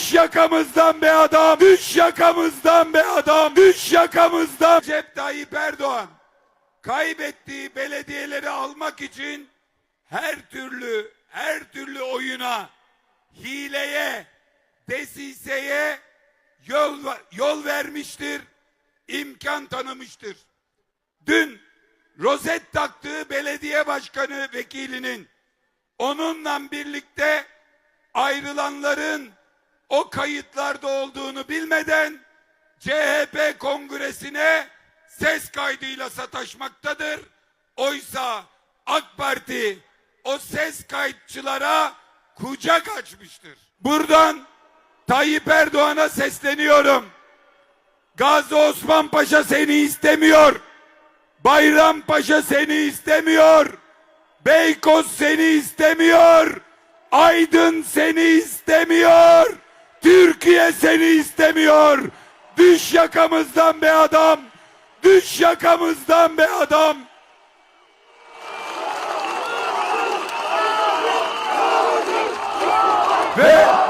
Düş yakamızdan be adam. Düş yakamızdan be adam. Düş yakamızdan. Recep Tayyip Erdoğan kaybettiği belediyeleri almak için her türlü her türlü oyuna, hileye, desiseye yol yol vermiştir, imkan tanımıştır. Dün rozet taktığı belediye başkanı vekilinin onunla birlikte ayrılanların o kayıtlarda olduğunu bilmeden CHP kongresine ses kaydıyla sataşmaktadır. Oysa AK Parti o ses kayıtçılara kucak açmıştır. Buradan Tayyip Erdoğan'a sesleniyorum. Gazi Osman Paşa seni istemiyor. Bayrampaşa seni istemiyor. Beykoz seni istemiyor. Aydın seni istemiyor. Türkiye seni istemiyor. Düş yakamızdan be adam. Düş yakamızdan be adam. Ve